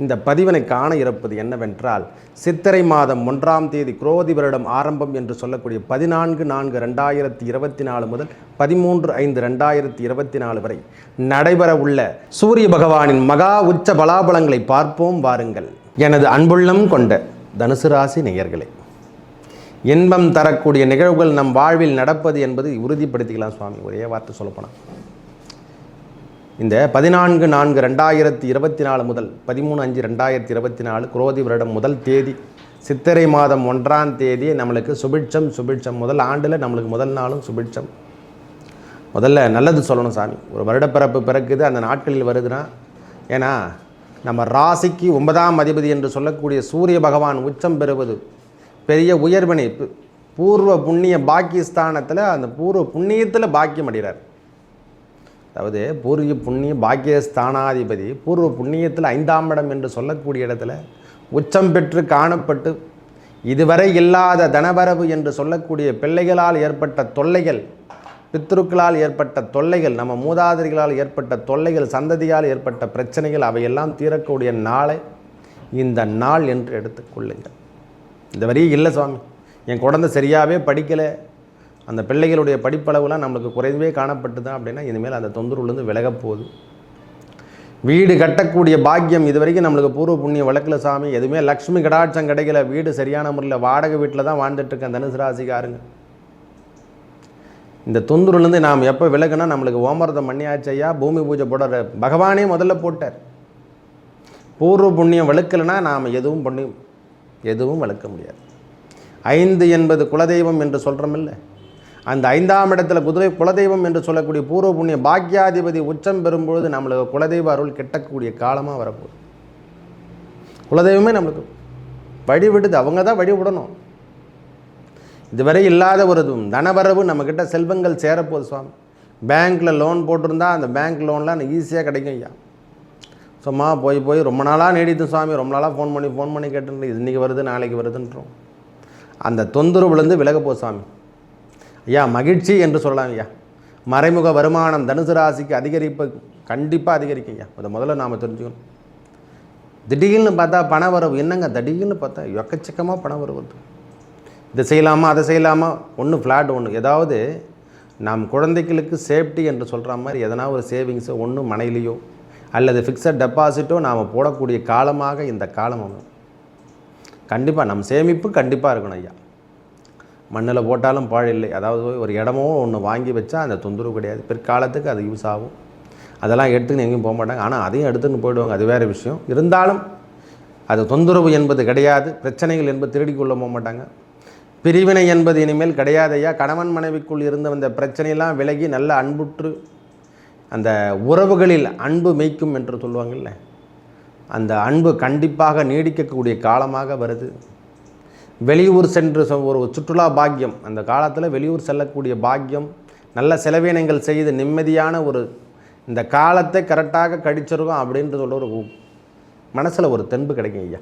இந்த பதிவினை காண இருப்பது என்னவென்றால் சித்திரை மாதம் ஒன்றாம் தேதி குரோதி வருடம் ஆரம்பம் என்று சொல்லக்கூடிய பதினான்கு நான்கு ரெண்டாயிரத்தி இருபத்தி நாலு முதல் பதிமூன்று ஐந்து ரெண்டாயிரத்தி இருபத்தி நாலு வரை நடைபெற உள்ள சூரிய பகவானின் மகா உச்ச பலாபலங்களை பார்ப்போம் வாருங்கள். எனது அன்புள்ளம் கொண்ட தனுசு ராசி நேயர்களே இன்பம் தரக்கூடிய நிகழ்வுகள் நம் வாழ்வில் நடப்பது என்பது உறுதிப்படுத்திக்கலாம் சுவாமி. ஒரே வார்த்தை சொல்லப்போனால் இந்த பதினான்கு நான்கு ரெண்டாயிரத்தி இருபத்தி நாலு முதல் பதிமூணு அஞ்சு ரெண்டாயிரத்தி இருபத்தி நாலு குரோதி வருடம் முதல் தேதி சித்திரை மாதம் ஒன்றாம் தேதி நம்மளுக்கு சுபிட்சம் சுபிட்சம். முதல் ஆண்டில் நம்மளுக்கு முதல் நாளும் சுபிட்சம். முதல்ல நல்லது சொல்லணும் சாமி. ஒரு வருடப்பிறப்பு பிறக்குது அந்த நாட்களில் வருதுன்னா ஏன்னா நம்ம ராசிக்கு ஒன்பதாம் அதிபதி என்று சொல்லக்கூடிய சூரிய பகவான் உச்சம் பெறுவது பெரிய உயர்வினைப்பு பூர்வ புண்ணிய பாக்கியஸ்தானத்தில் அந்த பூர்வ புண்ணியத்தில் பாக்கியம் அடைகிறார். அதாவது பூர்வ புண்ணிய பாக்கியஸ்தானாதிபதி பூர்வ புண்ணியத்தில் ஐந்தாம் இடம் என்று சொல்லக்கூடிய இடத்துல உச்சம் பெற்று காணப்பட்டு இதுவரை இல்லாத தனவரவு என்று சொல்லக்கூடிய பிள்ளைகளால் ஏற்பட்ட தொல்லைகள் பித்ருக்களால் ஏற்பட்ட தொல்லைகள் நம்ம மூதாதிரிகளால் ஏற்பட்ட தொல்லைகள் சந்ததியால் ஏற்பட்ட பிரச்சனைகள் அவையெல்லாம் தீரக்கூடிய நாளை இந்த நாள் என்று எடுத்துக்கொள்ளுங்கள் இந்த வரி இல்லை சுவாமி. என் குழந்தை சரியாகவே படிக்கலை. அந்த பிள்ளைகளுடைய படிப்பளவுலாம் நம்மளுக்கு குறைவே தான் அப்படின்னா இனிமேல் அந்த தொந்தரவுலேருந்து விலகப் போகுது. வீடு கட்டக்கூடிய பாக்கியம் இது வரைக்கும் நம்மளுக்கு பூர்வ புண்ணிய வழக்கில் சாமி எதுவுமே லக்ஷ்மி கடாட்சம் கிடைக்கல. வீடு சரியான முறையில் வாடகை வீட்டில் தான் வாழ்ந்துட்டுருக்கேன் தனுசு ராசிக்காருங்க. இந்த தொந்தரவுலேருந்து நாம் எப்போ விலகுனா நம்மளுக்கு ஓமரதம் பண்ணியாச்சையா பூமி பூஜை போடுற பகவானே முதல்ல போட்டார். பூர்வ புண்ணியம் வழுக்கலைன்னா நாம் எதுவும் பண்ணி எதுவும் வளர்க்க முடியாது. ஐந்து என்பது குலதெய்வம் என்று சொல்கிறோமில்ல அந்த ஐந்தாம் இடத்துல குதிரை குலதெய்வம் என்று சொல்லக்கூடிய பூர்வ புண்ணிய பாக்கியாதிபதி உச்சம் பெறும்பொழுது நம்மளுக்கு குலதெய்வ அருள் கிட்டக்கூடிய காலமாக வரப்போகுது. குலதெய்வமே நம்மளுக்கு வழி விடுது அவங்க தான் வழி விடணும் இதுவரை இல்லாத ஒரு தனவரவு நம்மக்கிட்ட செல்வங்கள் சேரப்போகுது சுவாமி. பேங்க்கில் லோன் போட்டிருந்தா அந்த பேங்க் லோன்லாம் ஈஸியாக கிடைக்கும் ஐயா. சும்மா போய் போய் ரொம்ப நாளாக நீடித்து சுவாமி. ரொம்ப நாளாக ஃபோன் பண்ணி ஃபோன் பண்ணி கேட்டுட்டு இன்றைக்கி வருது நாளைக்கு வருதுன்றோம். அந்த தொந்தரவுலேருந்து விலக போ சுவாமி. ஐயா மகிழ்ச்சி என்று சொல்லலாம் ஐயா. மறைமுக வருமானம் தனுசு ராசிக்கு அதிகரிப்பு கண்டிப்பாக அதிகரிக்கும் ஐயா. அதை முதல்ல நாம் தெரிஞ்சுக்கணும். திடீர்னு பார்த்தா பண வரவு என்னங்க திடீர்னு பார்த்தா எக்கச்சக்கமாக பணம் வரவு இதை செய்யலாமா அதை செய்யலாமா? ஒன்று ஃப்ளாட் ஒன்று ஏதாவது நாம் குழந்தைகளுக்கு சேஃப்டி என்று சொல்கிற மாதிரி எதனா ஒரு சேவிங்ஸோ ஒன்று மனையிலையோ அல்லது ஃபிக்ஸட் டெபாசிட்டோ நாம் போடக்கூடிய காலமாக இந்த காலம் கண்டிப்பாக நம் சேமிப்பு கண்டிப்பாக இருக்கணும் ஐயா. மண்ணில் போட்டாலும் பாழில்லை அதாவது ஒரு இடமோ ஒன்று வாங்கி வச்சா அந்த தொந்தரவு கிடையாது. பிற்காலத்துக்கு அது யூஸ் ஆகும். அதெல்லாம் எடுத்துன்னு எங்கேயும் போக மாட்டாங்க. ஆனால் அதையும் எடுத்துன்னு போயிடுவாங்க. அது வேறு விஷயம். இருந்தாலும் அது தொந்தரவு என்பது கிடையாது. பிரச்சனைகள் என்பது திருடி போக மாட்டாங்க. பிரிவினை என்பது இனிமேல் கிடையாது ஐயா கணவன் மனைவிக்குள் இருந்த வந்த பிரச்சனையெல்லாம் விலகி நல்ல அன்புற்று அந்த உறவுகளில் அன்பு மெய்க்கும் என்று சொல்லுவாங்கல்ல. அந்த அன்பு கண்டிப்பாக நீடிக்கக்கூடிய காலமாக வருது. வெளியூர் சென்று சொ- ஒரு சுற்றுலா பாக்கியம். அந்த காலத்தில் வெளியூர் செல்லக்கூடிய பாக்கியம் நல்ல செலவினங்கள் செய்து நிம்மதியான ஒரு இந்த காலத்தை கரெக்டாக கழிச்சிருக்கோம் அப்படின்ற சொல்ல ஒரு மனசில் ஒரு தென்பு கிடைக்கும் ஐயா.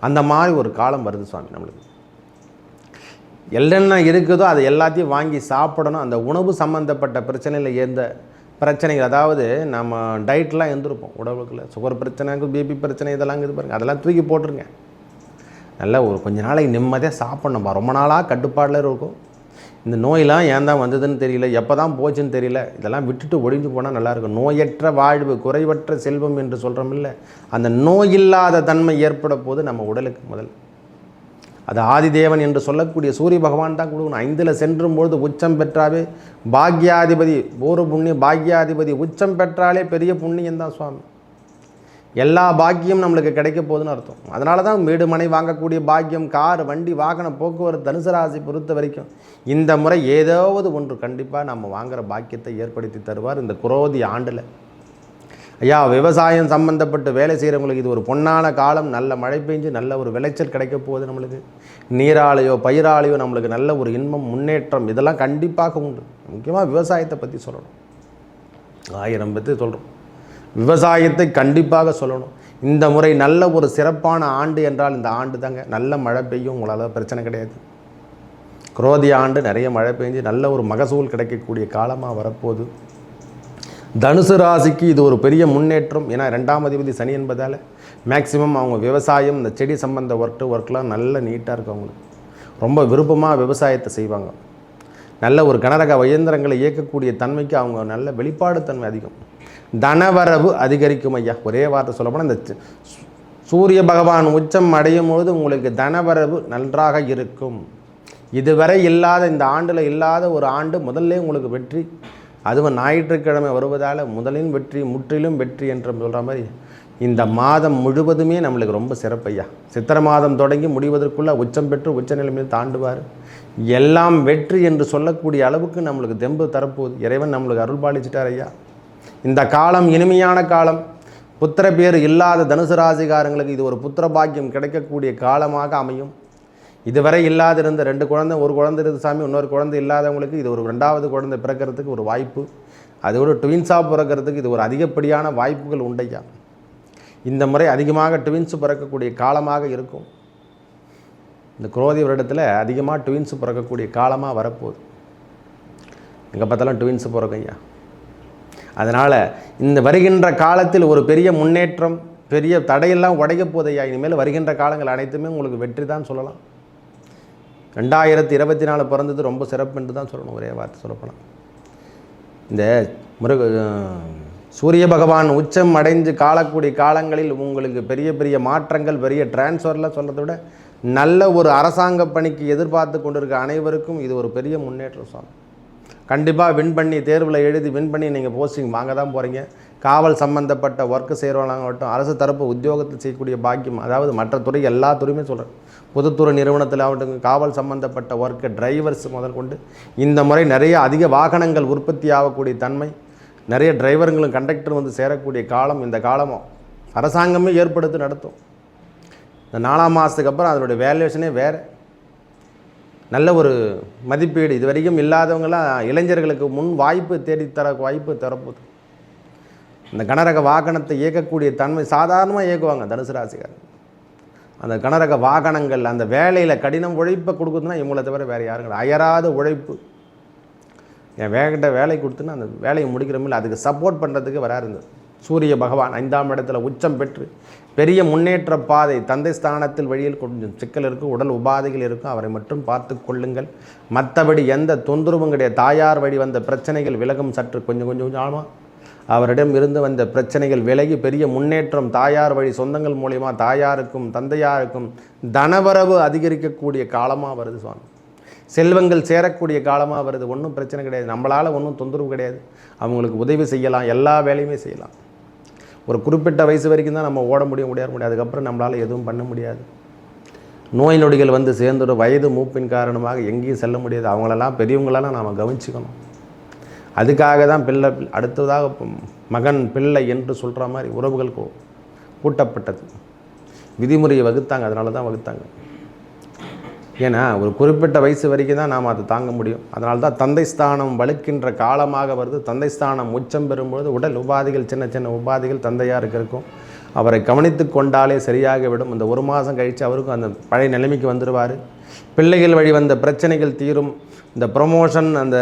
அந்த மாதிரி ஒரு காலம் வருது சுவாமி நம்மளுக்கு. என்னென்ன இருக்குதோ அதை எல்லாத்தையும் வாங்கி சாப்பிடணும். அந்த உணவு சம்மந்தப்பட்ட பிரச்சனையில் எந்த பிரச்சனைகள் அதாவது நம்ம டயட்லாம் இருந்திருப்போம் உடம்புக்குள்ள சுகர் பிரச்சனை பிபி பிரச்சனை இதெல்லாம் இது பாருங்க. அதெல்லாம் தூக்கி போட்டுருங்க. நல்லா ஒரு கொஞ்ச நாளைக்கு நிம்மதியாக சாப்பிட்ணும்பா ரொம்ப நாளாக கட்டுப்பாடில் இருக்கும். இந்த நோயெல்லாம் ஏன் தான் வந்ததுன்னு தெரியல. எப்போ தான் போச்சுன்னு தெரியல. இதெல்லாம் விட்டுட்டு ஒழிஞ்சு போனால் நல்லாயிருக்கும் நோயற்ற வாழ்வு குறைவற்ற செல்வம் என்று சொல்கிறோமில்ல அந்த நோயில்லாத தன்மை ஏற்பட போது நம்ம உடலுக்கு முதல். அது ஆதிதேவன் என்று சொல்லக்கூடிய சூரிய பகவான் தான் கொடுக்கணும். ஐந்தில் சென்றும் பொழுது உச்சம் பெற்றாவே பாக்யாதிபதி ஒரு புண்ணிய பாக்யாதிபதி உச்சம் பெற்றாலே பெரிய புண்ணியம் தான் சுவாமி. எல்லா பாக்கியம் நம்மளுக்கு கிடைக்க போகுதுன்னு அர்த்தம். அதனால தான் வீடு மனை வாங்கக்கூடிய பாக்கியம் கார் வண்டி வாகன போக்குவரத்து தனுசு ராசி பொறுத்த வரைக்கும் இந்த முறை ஏதாவது ஒன்று கண்டிப்பாக நம்ம வாங்குகிற பாக்கியத்தை ஏற்படுத்தி தருவார் இந்த குரோதி ஆண்டில். ஐயா விவசாயம் சம்பந்தப்பட்டு வேலை செய்கிறவங்களுக்கு இது ஒரு பொன்னான காலம் நல்ல மழை பெஞ்சு நல்ல ஒரு விளைச்சல் கிடைக்க போகுது நம்மளுக்கு. நீராலையோ பயிராலையோ நம்மளுக்கு நல்ல ஒரு இன்பம் முன்னேற்றம் இதெல்லாம் கண்டிப்பாக உண்டு. முக்கியமாக விவசாயத்தை பற்றி சொல்லணும். ஆயிரம் பற்றி சொல்கிறோம் விவசாயத்தை கண்டிப்பாக சொல்லணும். இந்த முறை நல்ல ஒரு சிறப்பான ஆண்டு என்றால் இந்த ஆண்டு தாங்க. நல்ல மழை பெய்யும் உங்களால் பிரச்சனை கிடையாது. குரோதி ஆண்டு நிறைய மழை பெஞ்சு நல்ல ஒரு மகசூல் கிடைக்கக்கூடிய காலமாக வரப்போகுது. தனுசு ராசிக்கு இது ஒரு பெரிய முன்னேற்றம். ஏன்னா ரெண்டாம் அதிபதி சனி என்பதால் மேக்சிமம் அவங்க விவசாயம் இந்த செடி சம்பந்த ஒர்க்கு ஒர்க்லாம் நல்ல நீட்டாக இருக்கும் அவங்களுக்கு. ரொம்ப விருப்பமாக விவசாயத்தை செய்வாங்க. நல்ல ஒரு கனரக இயந்திரங்களை இயக்கக்கூடிய தன்மைக்கு அவங்க நல்ல வெளிப்பாடு தன்மை அதிகம். தனவரவு அதிகரிக்கும் ஐயா. ஒரே வார்த்தை சொல்லப்போனால் இந்த சு- சூரிய பகவான் உச்சம் அடையும் பொழுது உங்களுக்கு தனவரவு நன்றாக இருக்கும். இதுவரை இல்லாத இந்த ஆண்டில் இல்லாத ஒரு ஆண்டு முதல்ல உங்களுக்கு வெற்றி. அதுவும் ஞாயிற்றுக்கிழமை வருவதால் முதலின் வெற்றி முற்றிலும் வெற்றி என்று சொல்கிற மாதிரி இந்த மாதம் முழுவதுமே நம்மளுக்கு ரொம்ப சிறப்பையா சித்திரை மாதம் தொடங்கி முடிவதற்குள்ளே உச்சம் பெற்று உச்ச நிலைமையில் தாண்டுவார். எல்லாம் வெற்றி என்று சொல்லக்கூடிய அளவுக்கு நம்மளுக்கு தெம்பு தரப்போகுது. இறைவன் நம்மளுக்கு அருள் பாலிச்சிட்டார் ஐயா. இந்த காலம் இனிமையான காலம். புத்திர பேர் இல்லாத தனுசு ராசிகாரங்களுக்கு இது ஒரு புத்திர பாக்கியம் கிடைக்கக்கூடிய காலமாக அமையும். இதுவரை இல்லாதிருந்த ரெண்டு குழந்தை ஒரு குழந்தை இருந்து சாமி இன்னொரு குழந்தை இல்லாதவங்களுக்கு இது ஒரு ரெண்டாவது குழந்தை பிறக்கிறதுக்கு ஒரு வாய்ப்பு. அதோட ட்வின்ஸாக பிறக்கிறதுக்கு இது ஒரு அதிகப்படியான வாய்ப்புகள் உண்டையா? இந்த முறை அதிகமாக ட்வின்ஸ் பிறக்கக்கூடிய காலமாக இருக்கும். இந்த குரோதி வருடத்தில் அதிகமாக ட்வின்ஸ் பிறக்கக்கூடிய காலமாக வரப்போகுது. எங்கே பார்த்தாலும் ட்வின்ஸ் பிறக்கும் ஐயா. அதனால் இந்த வருகின்ற காலத்தில் ஒரு பெரிய முன்னேற்றம் பெரிய தடையெல்லாம் உடைக்க போதையா? இனிமேல் வருகின்ற காலங்கள் அனைத்துமே உங்களுக்கு வெற்றி தான் சொல்லலாம். ரெண்டாயிரத்தி இருபத்தி நாலு பிறந்தது ரொம்ப சிறப்பு என்று தான் சொல்லணும் ஒரே வார்த்தை சொல்லப்போனால். இந்த முருக சூரிய பகவான் உச்சம் அடைந்து காலக்கூடிய காலங்களில் உங்களுக்கு பெரிய பெரிய மாற்றங்கள் பெரிய டிரான்ஸ்ஃபர்லாம் சொல்கிறத விட நல்ல ஒரு அரசாங்க பணிக்கு எதிர்பார்த்து கொண்டிருக்க அனைவருக்கும் இது ஒரு பெரிய முன்னேற்றம் சுவாமி கண்டிப்பாக வின் பண்ணி தேர்வில் எழுதி வின் பண்ணி நீங்கள் போஸ்டிங் வாங்க தான் போகிறீங்க காவல் சம்பந்தப்பட்ட ஒர்க்கு செய்கிறவங்களாகட்டும் அரசு தரப்பு உத்தியோகத்தில் செய்யக்கூடிய பாக்கியம் அதாவது மற்ற துறை எல்லா துறையுமே சொல்கிறேன் பொதுத்துறை நிறுவனத்தில் ஆகட்டும் காவல் சம்பந்தப்பட்ட ஒர்க்கு டிரைவர்ஸ் முதல் கொண்டு இந்த முறை நிறைய அதிக வாகனங்கள் உற்பத்தி ஆகக்கூடிய தன்மை நிறைய டிரைவருங்களும் கண்டக்டரும் வந்து சேரக்கூடிய காலம் இந்த காலமும் அரசாங்கமே ஏற்படுத்தி நடத்தும். இந்த நாலாம் மாதத்துக்கு அப்புறம் அதனுடைய வேல்யூஷனே வேறு. நல்ல ஒரு மதிப்பீடு. இது வரைக்கும் இல்லாதவங்களாம் இளைஞர்களுக்கு முன் வாய்ப்பு தேடித்தர வாய்ப்பு தரப்போகுது இந்த கனரக வாகனத்தை இயக்கக்கூடிய தன்மை சாதாரணமாக இயக்குவாங்க தனுசு ராசிக்காரங்க அந்த கனரக வாகனங்கள் அந்த வேலையில் கடினம் உழைப்பை கொடுக்குதுன்னா இவங்கள தவிர வேறு யாரும் கிடையாது அயராத உழைப்பு. என் வேகிட்ட வேலை கொடுத்துன்னா அந்த வேலையை முடிக்கிறோமில்ல அதுக்கு சப்போர்ட் பண்ணுறதுக்கு வராரு இருந்தது சூரிய பகவான் ஐந்தாம் இடத்துல உச்சம் பெற்று பெரிய முன்னேற்ற பாதை தந்தை ஸ்தானத்தில் வழியில் கொஞ்சம் சிக்கல் இருக்கும் உடல் உபாதைகள் இருக்கும். அவரை மட்டும் பார்த்து கொள்ளுங்கள். மற்றபடி எந்த தொந்தரவும் கிடையாது. தாயார் வழி வந்த பிரச்சனைகள் விலகும் சற்று கொஞ்சம் கொஞ்சம் கொஞ்சமாக அவரிடம் இருந்து வந்த பிரச்சனைகள் விலகி பெரிய முன்னேற்றம் தாயார் வழி சொந்தங்கள் மூலியமா தாயாருக்கும் தந்தையாருக்கும் தனவரவு அதிகரிக்கக்கூடிய காலமாக வருது சுவாமி. செல்வங்கள் சேரக்கூடிய காலமாக வருது. ஒன்றும் பிரச்சனை கிடையாது. நம்மளால் ஒன்றும் தொந்தரவு கிடையாது. அவங்களுக்கு உதவி செய்யலாம். எல்லா வேலையுமே செய்யலாம். ஒரு குறிப்பிட்ட வயசு வரைக்கும் தான் நம்ம ஓட முடியும் முடியாது முடியாது அதுக்கப்புறம் நம்மளால் எதுவும் பண்ண முடியாது. நோய் நொடிகள் வந்து சேர்ந்துடும் வயது மூப்பின் காரணமாக எங்கேயும் செல்ல முடியாது. அவங்களெல்லாம் பெரியவங்களெல்லாம் நாம் கவனிச்சுக்கணும். அதுக்காக தான் பிள்ளை அடுத்ததாக மகன் பிள்ளை என்று சொல்கிற மாதிரி உறவுகள் கூட்டப்பட்டது. விதிமுறையை வகுத்தாங்க. அதனால தான் வகுத்தாங்க. ஏன்னா ஒரு குறிப்பிட்ட வயசு வரைக்கும் தான் நாம் அதை தாங்க முடியும். அதனால தான் தந்தை ஸ்தானம் வலுக்கின்ற காலமாக வருது. தந்தை ஸ்தானம் உச்சம் பெறும்பொழுது உடல் உபாதைகள் சின்ன சின்ன உபாதைகள் தந்தையாருக்கு இருக்கும் அவரை கவனித்து கொண்டாலே சரியாக விடும். இந்த ஒரு மாதம் கழித்து அவருக்கும் அந்த பழைய நிலைமைக்கு வந்துடுவார் பிள்ளைகள் வழி வந்த பிரச்சனைகள் தீரும். இந்த ப்ரொமோஷன் அந்த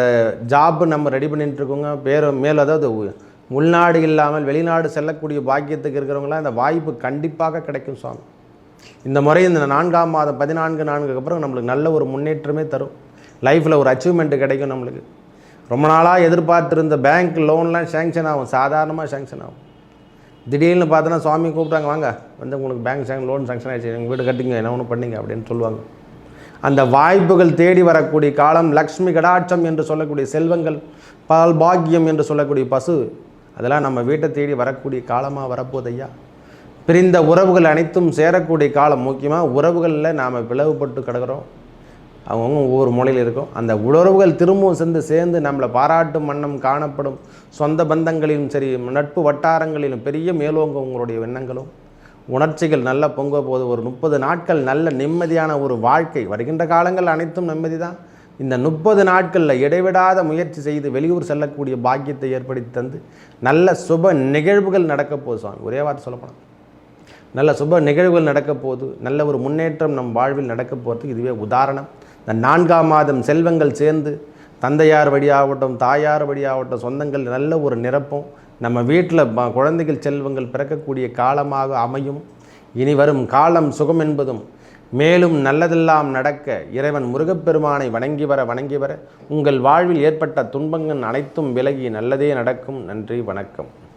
ஜாப்பு நம்ம ரெடி பண்ணிட்டுருக்கோங்க. பேர் மேல் அதாவது உள்நாடு இல்லாமல் வெளிநாடு செல்லக்கூடிய பாக்கியத்துக்கு இருக்கிறவங்களாம் இந்த வாய்ப்பு கண்டிப்பாக கிடைக்கும் சுவாமி. இந்த முறை இந்த நான்காம் மாதம் பதினான்கு நான்குக்கு அப்புறம் நம்மளுக்கு நல்ல ஒரு முன்னேற்றமே தரும். லைஃப்பில் ஒரு அச்சீவ்மெண்ட் கிடைக்கும் நம்மளுக்கு. ரொம்ப நாளாக எதிர்பார்த்துருந்த பேங்க் லோன்லாம் சேங்ஷன் ஆகும். சாதாரணமாக சேங்ஷன் ஆகும். திடீர்னு பார்த்தோன்னா சுவாமி கூப்பிட்டாங்க வாங்க வந்து உங்களுக்கு பேங்க் சேங்க் லோன் சேங்ஷன் ஆகிடுச்சு எங்கள் வீடு கட்டிங்க என்ன ஒன்று பண்ணீங்க? அப்படின்னு சொல்லுவாங்க. அந்த வாய்ப்புகள் தேடி வரக்கூடிய காலம் லக்ஷ்மி கடாட்சம் என்று சொல்லக்கூடிய செல்வங்கள் பால் பாக்கியம் என்று சொல்லக்கூடிய பசு அதெல்லாம் நம்ம வீட்டை தேடி வரக்கூடிய காலமாக வரப்போதையா பிரிந்த உறவுகள் அனைத்தும் சேரக்கூடிய காலம் முக்கியமாக உறவுகளில் நாம் பிளவுபட்டு கிடக்கிறோம். அவங்கவுங்க ஒவ்வொரு மூலையில் இருக்கும். அந்த உறவுகள் திரும்பவும் சேர்ந்து சேர்ந்து நம்மளை பாராட்டும் வண்ணம் காணப்படும். சொந்த பந்தங்களிலும் சரி நட்பு வட்டாரங்களிலும் பெரிய மேலோங்க உங்களுடைய எண்ணங்களும். உணர்ச்சிகள் நல்ல பொங்க போது ஒரு முப்பது நாட்கள் நல்ல நிம்மதியான ஒரு வாழ்க்கை. வருகின்ற காலங்கள் அனைத்தும் நிம்மதி தான் இந்த முப்பது நாட்களில் இடைவிடாத முயற்சி செய்து வெளியூர் செல்லக்கூடிய பாக்கியத்தை ஏற்படுத்தி தந்து நல்ல சுப நிகழ்வுகள் நடக்கப்போகுது சுவாமி. ஒரே வார்த்தை சொல்லப்போனால் நல்ல சுப நிகழ்வுகள் நடக்க போகுது. நல்ல ஒரு முன்னேற்றம் நம் வாழ்வில் நடக்க போகிறதுக்கு இதுவே உதாரணம். இந்த நான்காம் மாதம் செல்வங்கள் சேர்ந்து தந்தையார் வழியாகட்டும் தாயார் வழியாகட்டும் சொந்தங்கள் நல்ல ஒரு நிரப்பும். நம்ம வீட்டில் குழந்தைகள் செல்வங்கள் பிறக்கக்கூடிய காலமாக அமையும். இனி வரும் காலம் சுகம் என்பதும் மேலும் நல்லதெல்லாம் நடக்க இறைவன் முருகப்பெருமானை வணங்கி வர வணங்கி வர உங்கள் வாழ்வில் ஏற்பட்ட துன்பங்கள் அனைத்தும் விலகி நல்லதே நடக்கும். நன்றி வணக்கம்.